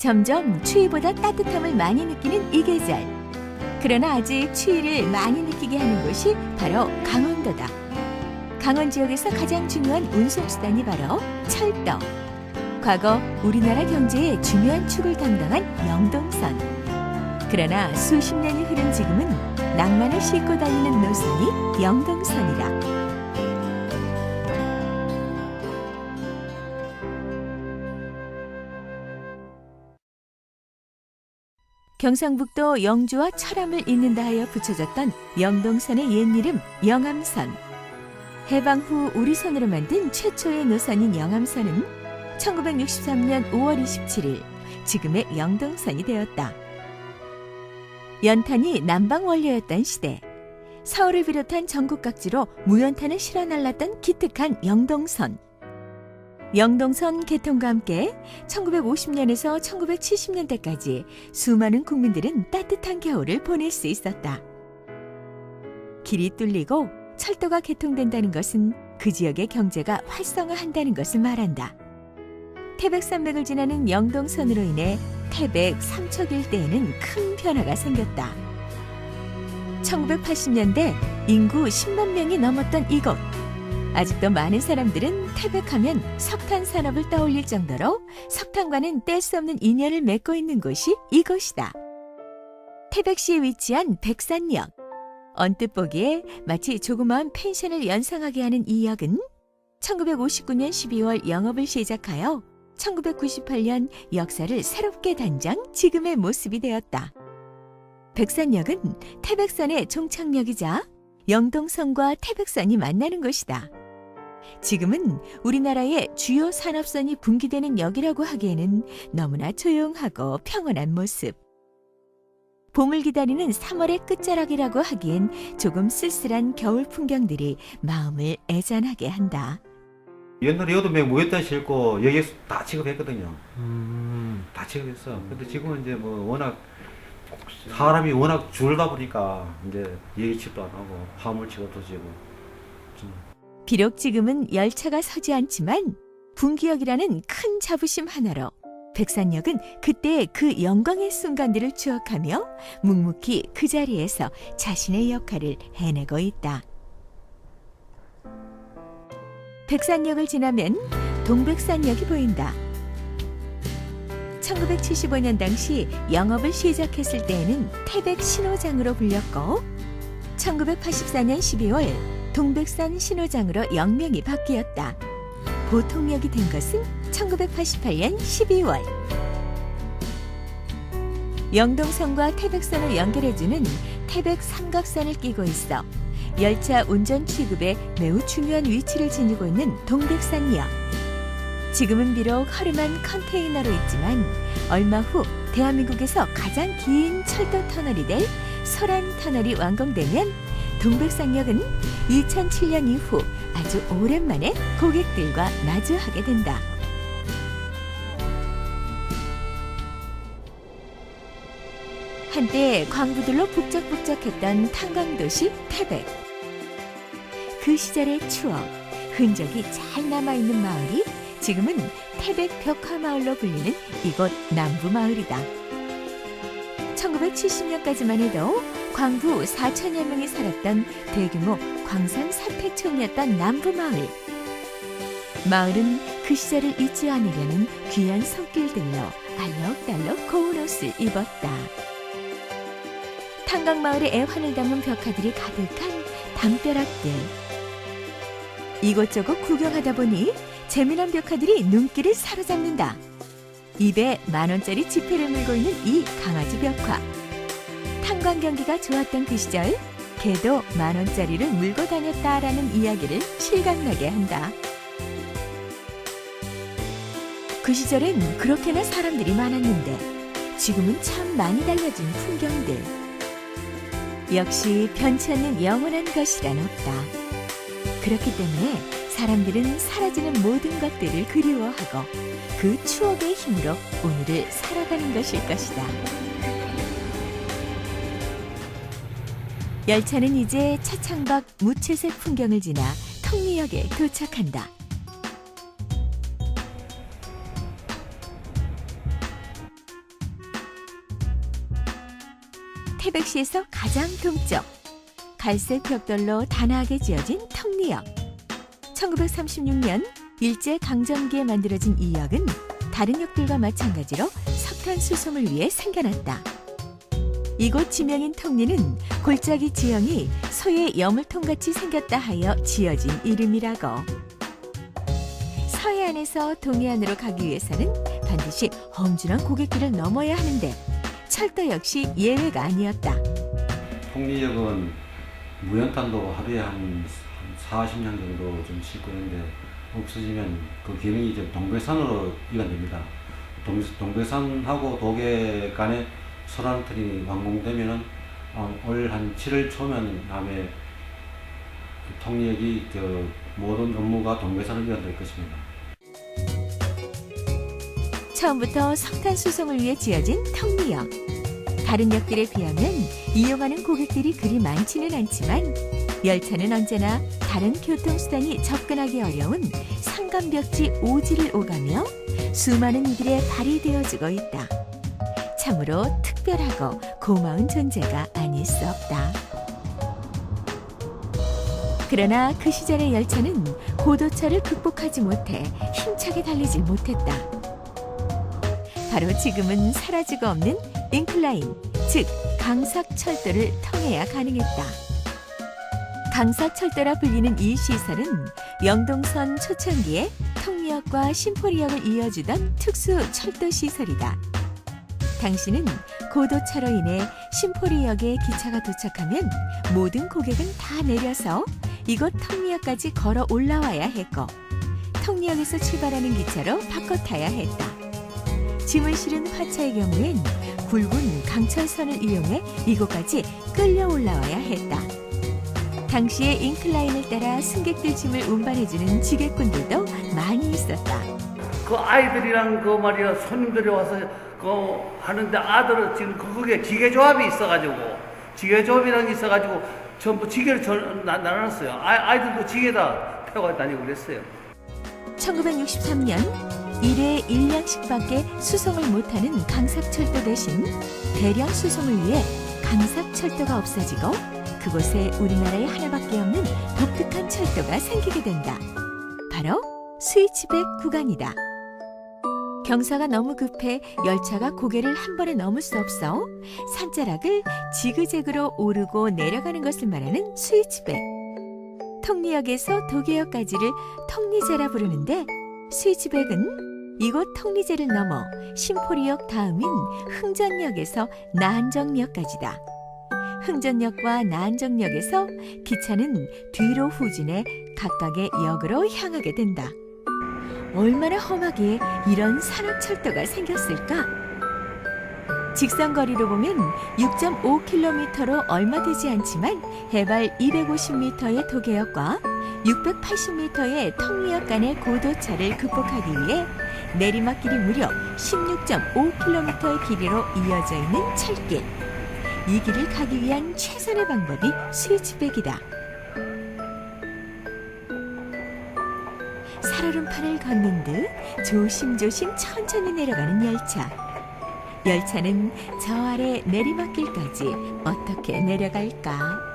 점점 추위보다 따뜻함을 많이 느끼는 이 계절. 그러나 아직 추위를 많이 느끼게 하는 곳이 바로 강원도다. 강원 지역에서 가장 중요한 운송수단이 바로 철도. 과거 우리나라 경제의 중요한 축을 담당한 영동선. 그러나 수십 년이 흐른 지금은 낭만을 싣고 다니는 노선이 영동선이다. 경상북도 영주와 철암을 잇는다 하여 붙여졌던 영동선의 옛 이름 영암선. 해방 후 우리 선으로 만든 최초의 노선인 영암선은 1963년 5월 27일 지금의 영동선이 되었다. 연탄이 남방 원료였던 시대. 서울을 비롯한 전국 각지로 무연탄을 실어 날랐던 기특한 영동선. 영동선 개통과 함께 1950년에서 1970년대까지 수많은 국민들은 따뜻한 겨울을 보낼 수 있었다. 길이 뚫리고 철도가 개통된다는 것은 그 지역의 경제가 활성화한다는 것을 말한다. 태백산맥을 지나는 영동선으로 인해 태백 삼척 일대에는 큰 변화가 생겼다. 1980년대 인구 10만 명이 넘었던 이곳. 아직도 많은 사람들은 태백하면 석탄 산업을 떠올릴 정도로 석탄과는 뗄 수 없는 인연을 맺고 있는 곳이 이곳이다. 태백시에 위치한 백산역. 언뜻 보기에 마치 조그마한 펜션을 연상하게 하는 이 역은 1959년 12월 영업을 시작하여 1998년 역사를 새롭게 단장 지금의 모습이 되었다. 백산역은 태백선의 종착역이자 영동선과 태백선이 만나는 곳이다. 지금은 우리나라의 주요 산업선이 분기되는 역이라고 하기에는 너무나 조용하고 평온한 모습. 봄을 기다리는 3월의 끝자락이라고 하기엔 조금 쓸쓸한 겨울 풍경들이 마음을 애잔하게 한다. 옛날에 여도매 무였단 싣고 여기에서 다 취급했거든요. 음, 다 취급했어. 근데 지금은 이제 뭐 워낙 사람이 워낙 줄다 보니까 이제 예기치도 안 하고 화물 취급도 지고 좀 비록 지금은 열차가 서지 않지만 분기역이라는 큰 자부심 하나로 백산역은 그때의 그 영광의 순간들을 추억하며 묵묵히 그 자리에서 자신의 역할을 해내고 있다. 백산역을 지나면 동백산역이 보인다. 1975년 당시 영업을 시작했을 때에는 태백 신호장으로 불렸고 1984년 12월 동백산 신호장으로 역명이 바뀌었다. 보통역이 된 것은 1988년 12월. 영동선과 태백선을 연결해주는 태백 삼각선을 끼고 있어 열차 운전 취급에 매우 중요한 위치를 지니고 있는 동백산역. 지금은 비록 허름한 컨테이너로 있지만 얼마 후 대한민국에서 가장 긴 철도 터널이 될 설안 터널이 완공되면 동백산역은 2007년 이후 아주 오랜만에 고객들과 마주하게 된다. 한때 광부들로 북적북적했던 탄광도시 태백. 그 시절의 추억, 흔적이 잘 남아있는 마을이 지금은 태백 벽화마을로 불리는 이곳 남부마을이다. 1970년까지만 해도 광부 4천여 명이 살았던 대규모 광산 사택촌이었던 남부마을. 마을은 그 시절을 잊지 않으려는 귀한 손길들로 알록달록 고운 옷을 입었다. 탄광마을의 애환을 담은 벽화들이 가득한 담벼락들. 이곳저곳 구경하다 보니 재미난 벽화들이 눈길을 사로잡는다. 입에 만 원짜리 지폐를 물고 있는 이 강아지 벽화. 탄광 경기가 좋았던 그 시절 개도 만 원짜리를 물고 다녔다라는 이야기를 실감나게 한다. 그 시절엔 그렇게나 사람들이 많았는데 지금은 참 많이 달라진 풍경들. 역시 변치 않는 영원한 것이란 없다. 그렇기 때문에 사람들은 사라지는 모든 것들을 그리워하고 그 추억의 힘으로 오늘을 살아가는 것일 것이다. 열차는 이제 차창밖 무채색 풍경을 지나 통리역에 도착한다. 태백시에서 가장 동쪽 갈색 벽돌로 단아하게 지어진 턱리역 1936년 일제 강점기에 만들어진 이 역은 다른 역들과 마찬가지로 석탄 수송을 위해 생겨났다. 이곳 지명인 턱리는 골짜기 지형이 소의 여물통같이 생겼다 하여 지어진 이름이라고. 서해안에서 동해안으로 가기 위해서는 반드시 험준한 고갯길을 넘어야 하는데 철도 역시 예외가 아니었다. 통리역은 무연탄도 하루에 한 40년 정도 좀 싣고 있는데 없어지면 그 기능이 이제 동백산으로 이관됩니다. 동, 동백산하고 도계 간에 소란틀이 완공되면은 어, 올한 7월 초면 아마 그 통리역이 저 모든 업무가 동백산으로 이관될 것입니다. 처음부터 석탄 수송을 위해 지어진 턱리역. 다른 역들에 비하면 이용하는 고객들이 그리 많지는 않지만 열차는 언제나 다른 교통수단이 접근하기 어려운 상간벽지 오지를 오가며 수많은 이들의 발이 되어주고 있다. 참으로 특별하고 고마운 존재가 아닐 수 없다. 그러나 그 시절의 열차는 고도차를 극복하지 못해 힘차게 달리질 못했다. 바로 지금은 사라지고 없는 인클라인, 즉 강삭철도를 통해야 가능했다. 강삭철도라 불리는 이 시설은 영동선 초창기에 통리역과 신포리역을 이어주던 특수 철도 시설이다. 당시는 고도차로 인해 신포리역에 기차가 도착하면 모든 고객은 다 내려서 이곳 통리역까지 걸어 올라와야 했고 통리역에서 출발하는 기차로 바꿔 타야 했다. 짐을 실은 화차의 경우엔 굵은 강철선을 이용해 이곳까지 끌려 올라와야 했다. 당시에 인클라인을 따라 승객들 짐을 운반해주는 지게꾼들도 많이 있었다. 그 아이들이랑 그 말이야 손님들이 와서 그 하는데 아들은 지금 그게 지게조합이 있어가지고 지게조합이라는 게 있어가지고 전부 지게를 전, 나, 나눴어요. 아, 아이들도 지게다 태워 다니고 그랬어요. 1963년 일회 1량씩밖에 수송을 못하는 강삭철도 대신 대량 수송을 위해 강삭철도가 없어지고 그곳에 우리나라에 하나밖에 없는 독특한 철도가 생기게 된다. 바로 스위치백 구간이다. 경사가 너무 급해 열차가 고개를 한 번에 넘을 수 없어 산자락을 지그재그로 오르고 내려가는 것을 말하는 스위치백. 턱리역에서 도계역까지를 턱리제라 부르는데 스위치백은 이곳 턱리제를 넘어 신포리역 다음인 흥전역에서 나한정역까지다. 흥전역과 나한정역에서 기차는 뒤로 후진해 각각의 역으로 향하게 된다. 얼마나 험하게 이런 산악 철도가 생겼을까? 직선거리로 보면 6.5km로 얼마 되지 않지만 해발 250m의 도계역과 680m의 턱리역 간의 고도차를 극복하기 위해 내리막길이 무려 16.5km의 길이로 이어져 있는 철길. 이 길을 가기 위한 최선의 방법이 스위치백이다. 살얼음판을 걷는 듯 조심조심 천천히 내려가는 열차. 열차는 저 아래 내리막길까지 어떻게 내려갈까?